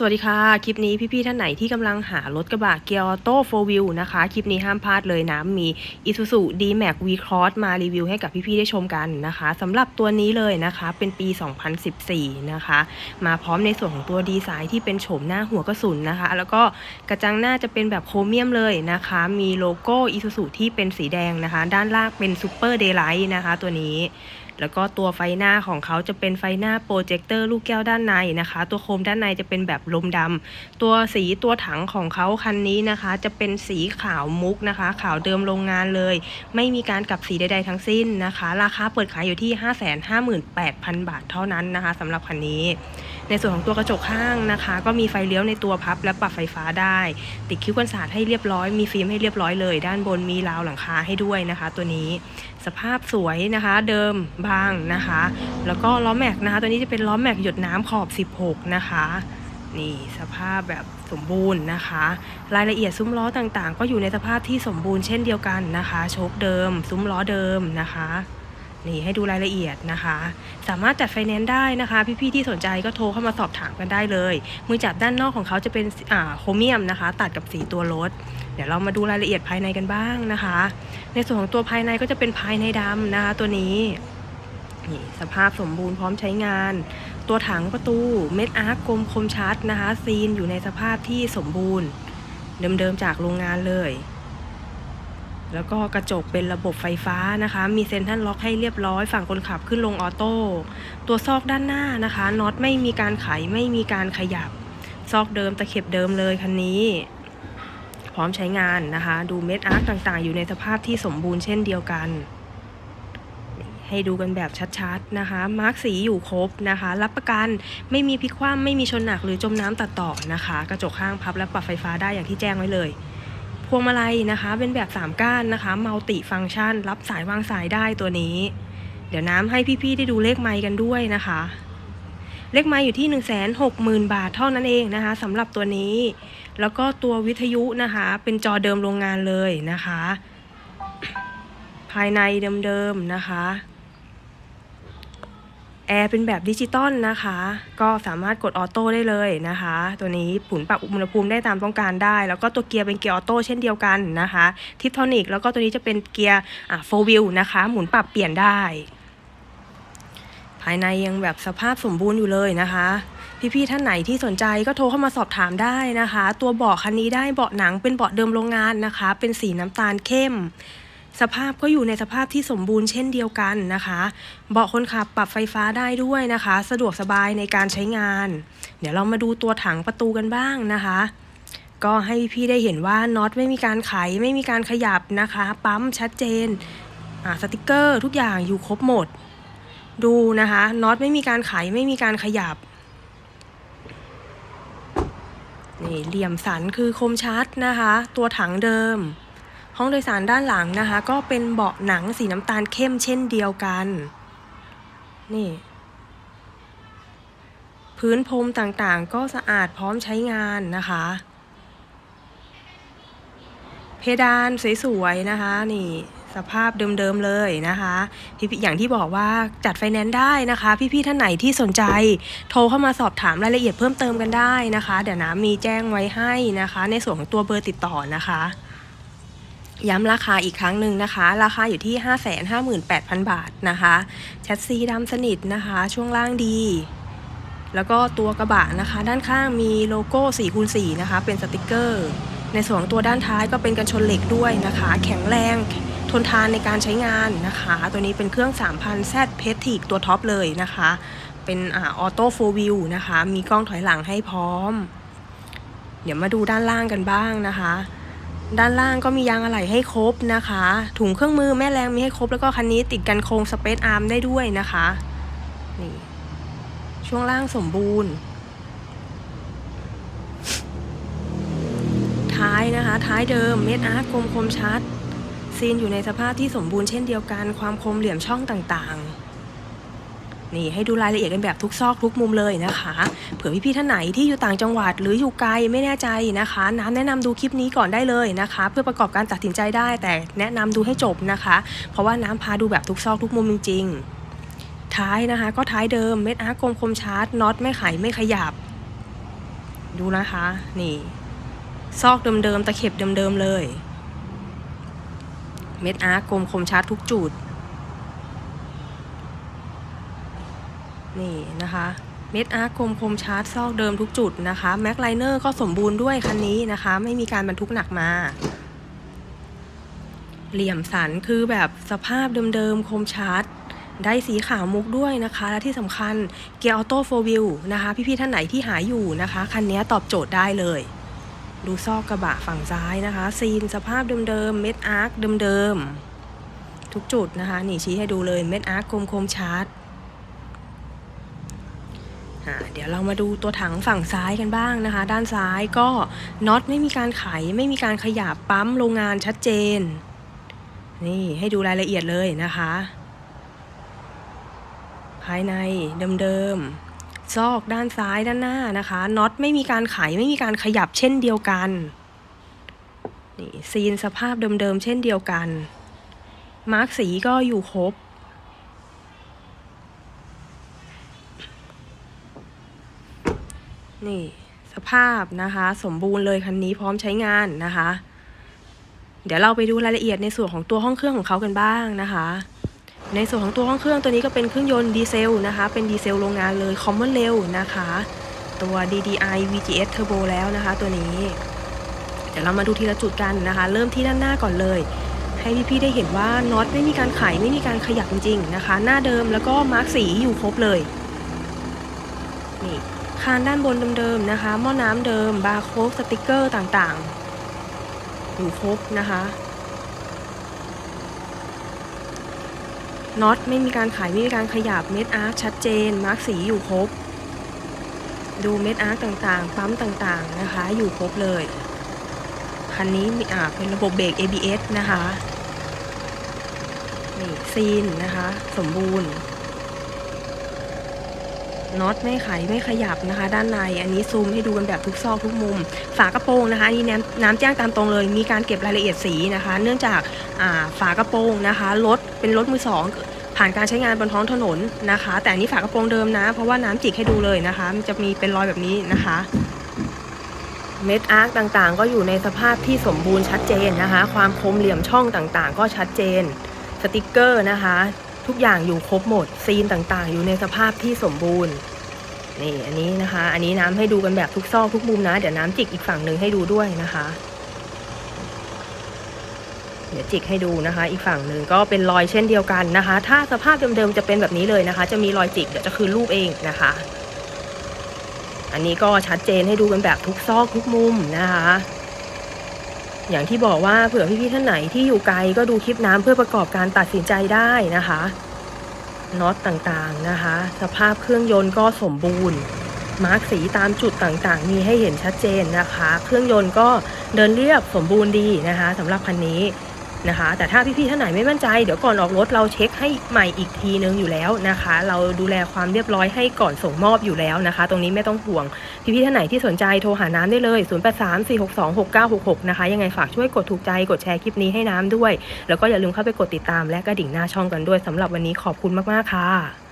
สวัสดีค่ะ คลิปนี้พี่ ๆ ท่านไหนที่กำลังหารถกระบะเกียร์ออโต้โฟวิวนะคะ คลิปนี้ห้ามพลาดเลยนะมี Isuzu D-Max V-Cross มารีวิวให้กับพี่ ๆ ได้ชมกันนะคะสำหรับตัวนี้เลยนะคะเป็นปี 2014 นะคะ มาพร้อมในส่วนของตัวดีไซน์ที่เป็นโฉมหน้าหัวกระสุนนะคะ แล้วก็กระจังหน้าจะเป็นแบบโครเมียมเลยนะคะ มีโลโก้ Isuzu ที่เป็นสีแดงนะคะ ด้านล่างเป็น Super Daylight นะคะ ตัวนี้ แล้วก็ตัวไฟหน้าของเขาจะเป็นไฟหน้าโปรเจคเตอร์ลูกแก้วด้านในนะคะ ตัวโคมด้านในจะเป็นแบบลมดำตัวสีตัวถังของเขาคันนี้นะคะ จะเป็นสีขาวมุกนะคะ ขาวเดิมโรงงานเลย ไม่มีการกลับสีใดๆทั้งสิ้นนะคะ ราคาเปิดขายอยู่ที่ 558,000 บาทเท่านั้นนะคะสำหรับคันนี้ ในส่วนของตัวกระจกข้างนะคะ ก็มีไฟเลี้ยวในตัวพับและปรับไฟฟ้าได้ ติดคิ้วกันศาสตร์ให้เรียบร้อย มีฟิล์มให้เรียบร้อยเลย ด้านบนมีราวหลังคาให้ด้วยนะคะ ตัวนี้สภาพสวยนะคะ เดิมบางนะคะ แล้วก็ล้อแม็กนะคะ ตัวนี้จะเป็นล้อแม็กหยดน้ำขอบ 16 นะคะนี่สภาพแบบสมบูรณ์นะคะ รายละเอียดซุ้มล้อต่างๆ ก็อยู่ในสภาพที่สมบูรณ์เช่นเดียวกันนะคะ โชคเดิม ซุ้มล้อเดิมนะคะ นี่ให้ดูรายละเอียดนะคะ สามารถจัดไฟแนนซ์ได้นะคะ พี่ๆที่สนใจก็โทรเข้ามาสอบถามกันได้เลย มือจับด้านนอกของเขาจะเป็นอ่าโครเมียมนะคะ ตัดกับสีตัวรถ เดี๋ยวเรามาดูรายละเอียดภายในกันบ้างนะคะ ในส่วนของตัวภายในก็จะเป็นภายในดำนะคะ ตัวนี้นี่สภาพสมบูรณ์พร้อมใช้งาน ตัวถังประตูเม็ดอาร์กกลมคมชัดนะคะ ซีนอยู่ในสภาพที่สมบูรณ์ เดิมๆจากโรงงานเลย แล้วก็กระจกเป็นระบบไฟฟ้านะคะ มีเซ็นทรัลล็อกให้เรียบร้อย ฝั่งคนขับขึ้นลงออโต้ ตัวซอกด้านหน้านะคะน็อตไม่มีการไขไม่มีการขยับ ซอกเดิมตะเข็บเดิมเลยคันนี้ พร้อมใช้งานนะคะ ดูเม็ดอาร์คต่างๆ อยู่ในสภาพที่สมบูรณ์เช่นเดียวกัน ให้ดูกันแบบชัดๆนะคะ มาร์กสีอยู่ครบนะคะ รับประกันไม่มีพลิกคว่ำไม่มีชนหนักหรือจมน้ำตัดต่อนะคะ กระจกข้างพับและปรับไฟฟ้าได้อย่างที่แจ้งไว้เลย พวงมาลัยนะคะ เป็นแบบ 3 ก้านนะคะมัลติฟังก์ชัน รับสายวางสายได้ตัวนี้ เดี๋ยวน้ำให้พี่ ๆ ได้ดูเลขไมค์กันด้วยนะคะ เลขไมค์อยู่ที่ 1 6 0 0 0 0 บาทเท่านั้นเองนะคะสำหรับตัวนี้ แล้วก็ตัววิทยุนะคะ เป็นจอเดิมโรงงานเลยนะคะ ภายในเดิมๆนะคะ แอร์เป็นแบบดิจิตอลนะคะ ก็สามารถกดออโต้ได้เลยนะคะ ตัวนี้ผุนปรับอุณหภูมิได้ตามต้องการได้ แล้วก็ตัวเกียร์เป็นเกียร์ออโต้เช่นเดียวกันนะคะทิปทอนิกแล้วก็ตัวนี้จะเป็นเกียร์อ่าโฟวิลนะคะ หมุนปรับเปลี่ยนได้ ภายในยังแบบสภาพสมบูรณ์อยู่เลยนะคะพี่ๆท่านไหนที่สนใจก็โทรเข้ามาสอบถามได้นะคะ ตัวเบาะคันนี้ได้เบาะหนังเป็นเบาะเดิมโรงงานนะคะ เป็นสีน้ำตาลเข้ม สภาพก็อยู่ในสภาพที่สมบูรณ์เช่นเดียวกันนะคะ เบาะคนขับปรับไฟฟ้าได้ด้วยนะคะ สะดวกสบายในการใช้งาน เดี๋ยวเรามาดูตัวถังประตูกันบ้างนะคะ ก็ให้พี่ได้เห็นว่าน็อตไม่มีการไขไม่มีการขยับนะคะ ปั๊มชัดเจนสติกเกอร์ทุกอย่างอยู่ครบหมด ดูนะคะน็อตไม่มีการไขไม่มีการขยับนี่เหลี่ยมสันคือคมชัดนะคะ ตัวถังเดิม ห้องโดยสารด้านหลังนะคะ ก็เป็นเบาะหนังสีน้ำตาลเข้มเช่นเดียวกัน นี่ พื้นพรมต่างๆ ก็สะอาดพร้อมใช้งานนะคะ เพดานสวยๆนะคะ นี่สภาพเดิมๆเลยนะคะ พี่ๆอย่างที่บอกว่าจัดไฟแนนซ์ได้นะคะ พี่ๆท่านไหนที่สนใจ โทรเข้ามาสอบถามรายละเอียดเพิ่มเติมกันได้นะคะ เดี๋ยวน้ำมีแจ้งไว้ให้นะคะ ในส่วนของตัวเบอร์ติดต่อนะคะ ย้ำราคาอีกครั้งหนึ่งนะคะ ราคาอยู่ที่ 558,000 บาทนะคะแชสซีดำสนิทนะคะ ช่วงล่างดี แล้วก็ตัวกระบะนะคะ ด้านข้างมีโลโก้4คูณ4นะคะ เป็นสติกเกอร์ ในส่วนตัวด้านท้ายก็เป็นกันชนเหล็กด้วยนะคะ แข็งแรงทนทานในการใช้งานนะคะ ตัวนี้เป็นเครื่อง 3,000 Z p e t i c ตัวท็อปเลยนะคะ เป็นออโต้โฟวิวนะคะ มีกล้องถอยหลังให้พร้อม เดี๋ยวมาดูด้านล่างกันบ้างนะคะ ด้านล่างก็มียางอะไหล่ให้ครบนะคะ ถุงเครื่องมือแม่แรงมีให้ครบ แล้วก็คันนี้ติดกันโครงสเปซอาร์มได้ด้วยนะคะ นี่ ช่วงล่างสมบูรณ์ ท้ายนะคะ ท้ายเดิมเม็ดอาร์ตคมคมชัด ซีนอยู่ในสภาพที่สมบูรณ์เช่นเดียวกัน ความคมเหลี่ยมช่องต่างๆ นี่ให้ดูรายละเอียดกันแบบทุกซอกทุกมุมเลยนะคะ เผื่อพี่ๆท่านไหนที่อยู่ต่างจังหวัดหรืออยู่ไกลไม่แน่ใจนะคะ น้ำแนะนำดูคลิปนี้ก่อนได้เลยนะคะ เพื่อประกอบการตัดสินใจได้ แต่แนะนำดูให้จบนะคะ เพราะว่าน้ำพาดูแบบทุกซอกทุกมุมจริง ๆ ท้ายนะคะ ก็ท้ายเดิมเม็ดอาร์กคมคมชาร์จน็อตไม่ไขไม่ขยับ ดูนะคะ นี่ ซอกเดิมๆตะเข็บเดิมๆเลย เม็ดอาร์กลมคมชัดทุกจุด นี่นะคะเม็ดอาร์คมคมชาร์จซอกเดิมทุกจุดนะคะแม็กไลเนอร์ก็สมบูรณ์ด้วยคันนี้นะคะ ไม่มีการบรรทุกหนักมา เหลี่ยมสันคือแบบสภาพเดิมๆคมชัดได้สีขาวมุกด้วยนะคะ และที่สำคัญเกียร์ออโต้โฟวิลนะคะ พี่ๆท่านไหนที่หาอยู่นะคะ คันนี้ตอบโจทย์ได้เลย ดูซอกกระบะฝั่งซ้ายนะคะ ซีนสภาพเดิมๆเม็ดอาร์คเดิมๆทุกจุดนะคะ นี่ชี้ให้ดูเลยเม็ดอาร์คกลมคมชาร์จ เดี๋ยวเรามาดูตัวถังฝั่งซ้ายกันบ้างนะคะ ด้านซ้ายก็น็อตไม่มีการไขไม่มีการขยับปั๊มโรงงานชัดเจน นี่ให้ดูรายละเอียดเลยนะคะ ภายในเดิมๆซอกด้านซ้ายด้านหน้านะคะน็อตไม่มีการไขไม่มีการขยับเช่นเดียวกันนี่ซีนสภาพเดิมๆเช่นเดียวกัน มาร์กสีก็อยู่ครบ นี่สภาพนะคะ สมบูรณ์เลยคันนี้พร้อมใช้งานนะคะ เดี๋ยวเราไปดูรายละเอียดในส่วนของตัวห้องเครื่องของเขากันบ้างนะคะ ในส่วนของตัวห้องเครื่องตัวนี้ก็เป็นเครื่องยนต์ดีเซลนะคะ เป็นดีเซลโรงงานเลย Common Rail นะคะ ตัว DDI VGS Turbo แล้วนะคะ ตัวนี้ เดี๋ยวเรามาดูทีละจุดกันนะคะ เริ่มที่ด้านหน้าก่อนเลยให้พี่ๆได้เห็นว่าน็อตไม่มีการไขไม่มีการขยับจริงๆนะคะ หน้าเดิมแล้วก็มาร์กสีอยู่ครบเลยานด้านบนเดิมๆนะคะ หม้อน้ำเดิม บาร์โค้ดสติกเกอร์ต่างๆ อยู่ครบนะคะน็อตไม่มีการขายไม่มีการขยับเม็ดอาร์คชัดเจน มาร์กสีอยู่ครบ ดูเม็ดอาร์คต่างๆ ปั๊มต่างๆนะคะ อยู่ครบเลย คันนี้มีอ่าเป็นระบบเบรก ABS นะคะ นี่ซีนนะคะ สมบูรณ์ น็อตไม่ไขไม่ขยับนะคะ ด้านในอันนี้ซูมให้ดูกันแบบทุกซอกทุกมุม ฝากระโปรงนะคะนนี้น้ำน้ำแจ้งตามตรงเลย มีการเก็บรายละเอียดสีนะคะ เนื่องจากฝากระโปรงนะคะรถเป็นรถมือสองผ่านการใช้งานบนท้องถนนนะคะ แต่นี้ฝากระโปรงเดิมนะ เพราะว่าน้ำจิกให้ดูเลยนะคะ มันจะมีเป็นรอยแบบนี้นะคะเม็ดอาร์คต่างๆ ก็อยู่ในสภาพที่สมบูรณ์ชัดเจนนะคะ ความคมเหลี่ยมช่องต่างๆ ก็ชัดเจน สติกเกอร์นะคะ ทุกอย่างอยู่ครบหมด ซีนต่างๆ อยู่ในสภาพที่สมบูรณ์นี่อันนี้นะคะ อันนี้น้ำให้ดูกันแบบทุกซอกทุกมุมนะ เดี๋ยวน้ำจิกอีกฝั่งหนึ่งให้ดูด้วยนะคะ เดี๋ยวจิกให้ดูนะคะ อีกฝั่งหนึ่งก็เป็นรอยเช่นเดียวกันนะคะ ถ้าสภาพเดิมๆจะเป็นแบบนี้เลยนะคะ จะมีรอยจิกเดี๋ยวจะคืนรูปเองนะคะ อันนี้ก็ชัดเจนให้ดูกันแบบทุกซอกทุกมุมนะคะ อย่างที่บอกว่าเผื่อพี่ๆท่านไหนที่อยู่ไกลก็ดูคลิปน้ำเพื่อประกอบการตัดสินใจได้นะคะน็อตต่างๆนะคะ สภาพเครื่องยนต์ก็สมบูรณ์ มาร์กสีตามจุดต่างๆ มีให้เห็นชัดเจนนะคะ เครื่องยนต์ก็เดินเรียบสมบูรณ์ดีนะคะสำหรับคันนี้ นะคะ แต่ถ้าพี่ๆท่านไหนไม่มั่นใจเดี๋ยวก่อนออกรถเราเช็คให้ใหม่อีกทีนึงอยู่แล้วนะคะ เราดูแลความเรียบร้อยให้ก่อนส่งมอบอยู่แล้วนะคะ ตรงนี้ไม่ต้องห่วง พี่ๆท่านไหนที่สนใจโทรหาน้ำได้เลย 0834626966 นะคะ ยังไงฝากช่วยกดถูกใจกดแชร์คลิปนี้ให้น้ำด้วย แล้วก็อย่าลืมเข้าไปกดติดตามและกระดิ่งหน้าช่องกันด้วยสำหรับวันนี้ขอบคุณมากๆค่ะ